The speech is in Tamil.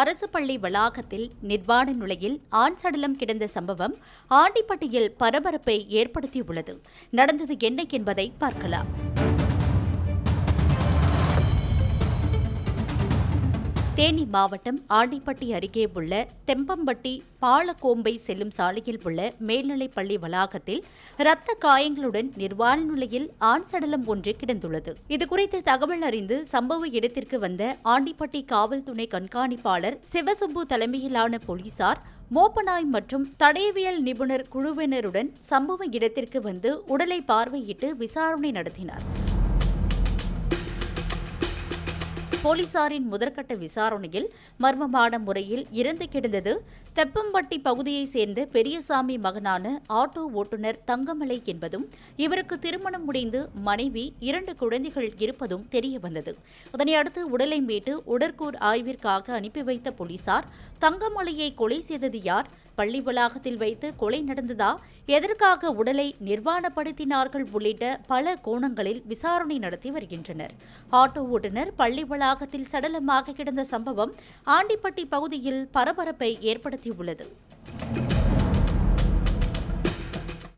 அரசு பள்ளி வளாகத்தில் நிர்வாண நிலையில் ஆண் சடலம் கிடந்த சம்பவம் ஆண்டிப்பட்டியில் பரபரப்பை ஏற்படுத்தியுள்ளது. நடந்தது என்ன என்பதை பார்க்கலாம். தேனி மாவட்டம் ஆண்டிப்பட்டி அருகே உள்ள தெம்பம்பட்டி பாலக்கோம்பை செல்லும் சாலையில் உள்ள மேல்நிலைப்பள்ளி வளாகத்தில் இரத்த காயங்களுடன் நிர்வாண நிலையில் ஆண் சடலம் ஒன்று கிடந்துள்ளது. இதுகுறித்து தகவல் அறிந்து சம்பவ இடத்திற்கு வந்த ஆண்டிப்பட்டி காவல் துணை கண்காணிப்பாளர் சிவசுப்பு தலைமையிலான போலீசார் மோப்பநாய் மற்றும் தடயவியல் நிபுணர் குழுவினருடன் சம்பவ இடத்திற்கு வந்து உடலை பார்வையிட்டு விசாரணை நடத்தினார். போலீசாரின் முதற்கட்ட விசாரணையில் மர்மமான முறையில் இறந்து கிடந்தது தெப்பம்பட்டி பகுதியைச் சேர்ந்த பெரியசாமி மகனான ஆட்டோ ஓட்டுநர் தங்கமலை என்பதும் இவருக்கு திருமணம் முடிந்து மனைவி இரண்டு குழந்தைகள் இருப்பதும் தெரியவந்தது அதனையடுத்து உடலை மீட்டு உடற்கூர் ஆய்விற்காக அனுப்பி வைத்த போலீசார் தங்கமலையை கொலை செய்தது யார் பள்ளி வளாகத்தில் வைத்து கொலை நடந்ததா? எதற்காக உடலை நிர்வாணப்படுத்தினார்கள் உள்ளிட்ட பல கோணங்களில் விசாரணை நடத்தி வருகின்றனர். ஆட்டோ ஓட்டுநர் பள்ளி வளாகத்தில் சடலமாக கிடந்த சம்பவம் ஆண்டிப்பட்டி பகுதியில் பரபரப்பை ஏற்படுத்தியுள்ளது.